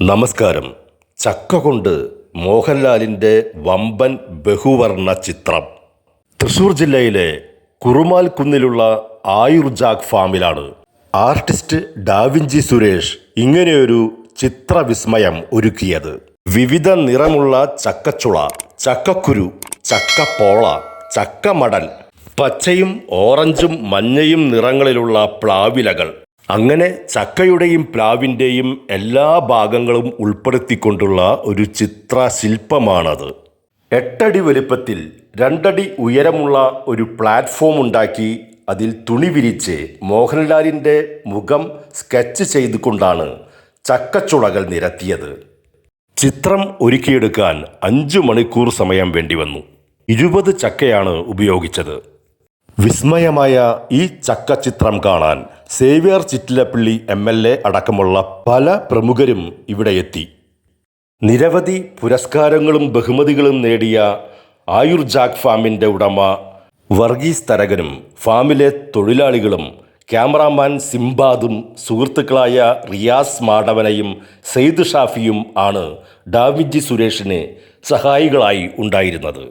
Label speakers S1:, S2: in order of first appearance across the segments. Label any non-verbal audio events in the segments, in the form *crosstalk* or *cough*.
S1: നമസ്കാരം. ചക്ക കൊണ്ട് മോഹൻലാലിന്റെ വമ്പൻ ബഹുവർണ ചിത്രം. തൃശൂർ ജില്ലയിലെ കുറുമാൽ കുന്നിലുള്ള ആയുർജാഗ് ഫാമിലാണ്. ആർട്ടിസ്റ്റ് ഡാവിഞ്ചി സുരേഷ് ഇങ്ങനെയൊരു ചിത്രവിസ്മയം ഒരുക്കിയത്. വിവിധ നിറമുള്ള ചക്കച്ചുള ചക്കക്കുരു ചക്കപ്പോള ചക്കമടൽ പച്ചയും ഓറഞ്ചും മഞ്ഞയും നിറങ്ങളിലുള്ള പ്ലാവിലകൾ അങ്ങനെ ചക്കയുടെയും പ്ലാവിന്റെയും എല്ലാ ഭാഗങ്ങളും ഉൾപ്പെടുത്തിക്കൊണ്ടുള്ള ഒരു ചിത്രശില്പമാണത്. എട്ടടി വലുപ്പത്തിൽ രണ്ടടി ഉയരമുള്ള ഒരു പ്ലാറ്റ്ഫോം ഉണ്ടാക്കി അതിൽ തുണി വിരിച്ച് മോഹൻലാലിന്റെ മുഖം സ്കെച്ച് ചെയ്തുകൊണ്ടാണ് ചക്കച്ചുളകൾ നിരത്തിയത്. ചിത്രം ഒരുക്കിയെടുക്കാൻ അഞ്ചു മണിക്കൂർ സമയം വേണ്ടിവന്നു ഇരുപത് ചക്കയാണ് ഉപയോഗിച്ചത്. വിസ്മയമായ ഈ ചക്ക ചിത്രം കാണാൻ Xavier Chittilappilly M L A അടക്കമുള്ള പല പ്രമുഖരും ഇവിടെ എത്തി. നിരവധി പുരസ്കാരങ്ങളും ബഹുമതികളും നേടിയ ആയുർജാക് ഫാമിന്റെ ഉടമ വർഗീസ് തരകനും ഫാമിലെ തൊഴിലാളികളും ക്യാമറാമാൻ സിംബാദും സുഹൃത്തുക്കളായ റിയാസ് മാടവനയും സെയ്ദ് ഷാഫിയും ആണ് ഡാവിജി സുരേഷിന് സഹായികളായി ഉണ്ടായിരുന്നത്.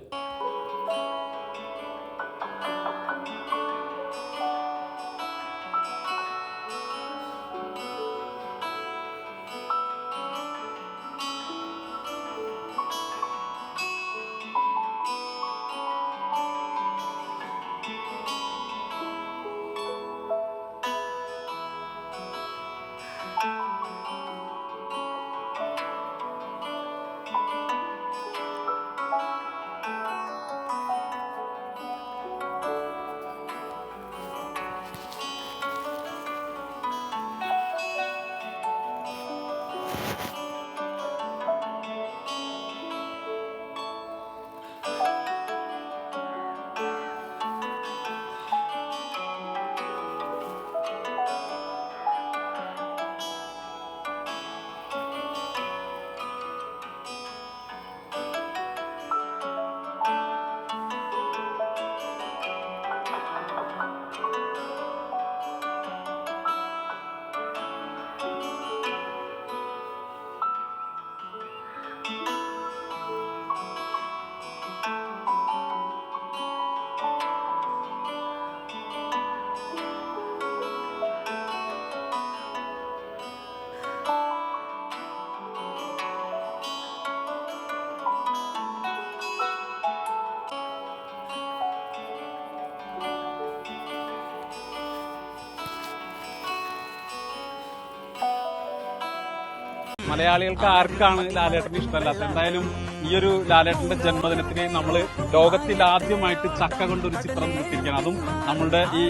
S2: മലയാളികൾക്ക് ആർക്കാണ് ലാലേട്ടന് ഇഷ്ടമല്ലാത്ത എന്തായാലും ഈ ഒരു ലാലേട്ടന്റെ ജന്മദിനത്തിന് നമ്മൾ ലോകത്തിൽ ആദ്യമായിട്ട് ചക്ക കൊണ്ടൊരു ചിത്രം നിർത്തിയിരിക്കുകയാണ് അതും നമ്മളുടെ ഈ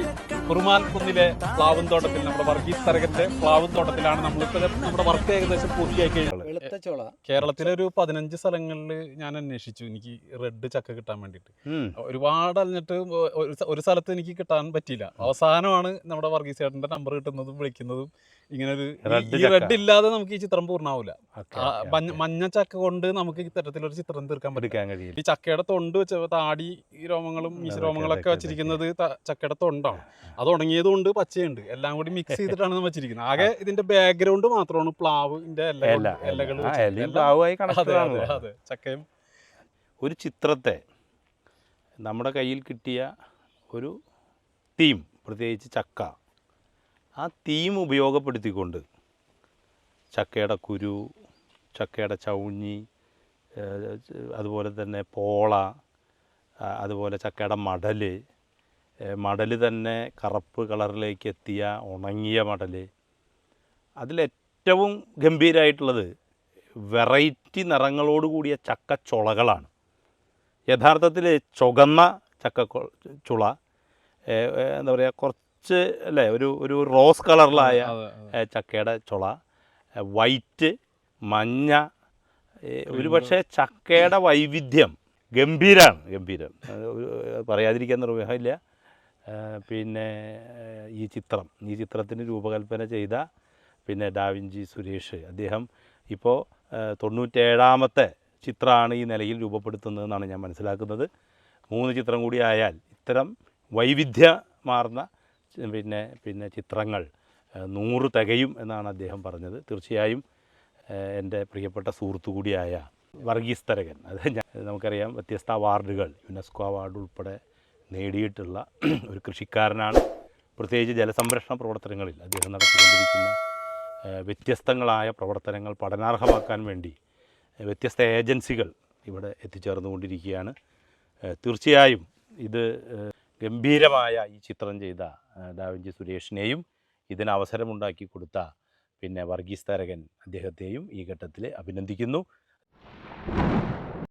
S2: കുറുമാൽ കുന്നിലെ പ്ലാവും തോട്ടത്തിൽ നമ്മുടെ വർഗീസ് തരകന്റെ പ്ലാവും തോട്ടത്തിലാണ് നമ്മളിപ്പോ നമ്മുടെ വർക്ക് ഏകദേശം പൂർത്തിയായി കഴിഞ്ഞത്. കേരളത്തിലെ ഒരു പതിനഞ്ച് സ്ഥലങ്ങളിൽ ഞാൻ അന്വേഷിച്ചു. എനിക്ക് റെഡ് ചക്ക കിട്ടാൻ വേണ്ടിട്ട് ഒരുപാട് അലഞ്ഞിട്ട് ഒരു ഒരു സ്ഥലത്ത് എനിക്ക് കിട്ടാൻ പറ്റിയില്ല. അവസാനമാണ് നമ്മുടെ വർഗീസ് ചേട്ടന്റെ നമ്പർ കിട്ടുന്നതും വിളിക്കുന്നതും. ഇങ്ങനെ ഒരു ഈ റെഡ് ഇല്ലാതെ നമുക്ക് ഈ ചിത്രം പൂർണമാവില്ല
S3: ഓക്കേ,
S2: മഞ്ഞ ചക്ക കൊണ്ട് നമുക്ക് ഇത്തരത്തിലൊരു ചിത്രം തീർക്കാൻ പറ്റും
S3: എടുക്കാൻ കഴിയില്ല.
S2: ഈ ചക്കയുടെ തൊണ്ട് വെച്ച താടി രോമങ്ങളും മീശരോമങ്ങളും
S3: ഒക്കെ
S2: രോമങ്ങളൊക്കെ വെച്ചിരിക്കുന്നത് ചക്കയുടെ തൊണ്ടാണ്. അത് ഉണങ്ങിയത് കൊണ്ട് പച്ചയുണ്ട്. എല്ലാം കൂടി മിക്സ് *laughs* ചെയ്തിട്ടാണ് നമ്മൾ വെച്ചിരിക്കുന്നത്. ആകെ ഇതിന്റെ ബാക്ക്ഗ്രൗണ്ട് മാത്രമാണ് പ്ലാവിന്റെ
S3: connected
S2: അതെ ചക്കയും
S3: ഒരു ചിത്രത്തെ നമ്മുടെ കയ്യിൽ കിട്ടിയ ഒരു തീം പ്രത്യേകിച്ച് ചക്ക. ആ തീം ഉപയോഗപ്പെടുത്തിക്കൊണ്ട് ചക്കയുടെ കുരു ചക്കയുടെ ചൗഞ്ഞി അതുപോലെ തന്നെ പോള അതുപോലെ ചക്കയുടെ മടൽ മടൽ തന്നെ കറുപ്പ് കളറിലേക്ക് എത്തിയ ഉണങ്ങിയ മടൽ. അതിലേറ്റവും ഗംഭീരമായിട്ടുള്ളത് വെറൈറ്റി നിറങ്ങളോട് കൂടിയ ചക്കച്ചുളകളാണ് യഥാർത്ഥത്തിൽ ചുകന്ന ചക്ക ചുള എന്താ പറയുക കുറച്ച് അല്ലേ ഒരു ഒരു റോസ് കളറിലായ ചക്കയുടെ ചുള വൈറ്റ് മഞ്ഞ ഒരു പക്ഷേ ചക്കയുടെ വൈവിധ്യം ഗംഭീരമാണ് ഗംഭീരം. പറയാതിരിക്കാൻ നിർവഹമില്ല. പിന്നെ ഈ ചിത്രം ഈ ചിത്രത്തിന് രൂപകൽപ്പന ചെയ്ത പിന്നെ ഡാവിഞ്ചി സുരേഷ്. അദ്ദേഹം ഇപ്പോൾ തൊണ്ണൂറ്റേഴാമത്തെ ചിത്രമാണ് ഈ നിലയിൽ രൂപപ്പെടുത്തുന്നതെന്നാണ് ഞാൻ മനസ്സിലാക്കുന്നത്. മൂന്ന് ചിത്രം കൂടി ആയാൽ ഇത്തരം വൈവിധ്യമാർന്ന പിന്നെ പിന്നെ ചിത്രങ്ങൾ നൂറ് തികയും എന്നാണ് അദ്ദേഹം പറഞ്ഞത്. തീർച്ചയായും എന്റെ പ്രിയപ്പെട്ട സുഹൃത്തു കൂടിയായ വർഗീസ് തരകൻ അത് നമുക്കറിയാം വ്യത്യസ്ത അവാർഡുകൾ യുനെസ്കോ അവാർഡ് ഉൾപ്പെടെ നേടിയിട്ടുള്ള *clears throat* ഒരു കൃഷിക്കാരനാണ്. പ്രത്യേകിച്ച് ജലസംരക്ഷണ പ്രവർത്തനങ്ങളിൽ അദ്ദേഹം നടത്തിക്കൊണ്ടിരിക്കുന്ന വ്യത്യസ്തങ്ങളായ പ്രവർത്തനങ്ങൾ പഠനാർഹമാക്കാൻ വേണ്ടി വ്യത്യസ്ത ഏജൻസികൾ ഇവിടെ എത്തിച്ചേർന്നുകൊണ്ടിരിക്കുകയാണ്. തീർച്ചയായും ഇത് ഗംഭീരമായ ഈ ചിത്രം ചെയ്ത ഡാവിഞ്ചി സുരേഷിനെയും ഇതിന് അവസരമുണ്ടാക്കി കൊടുത്ത പിന്നെ വർഗീസ് തരകൻ അദ്ദേഹത്തെയും ഈ ഘട്ടത്തിൽ അഭിനന്ദിക്കുന്നു.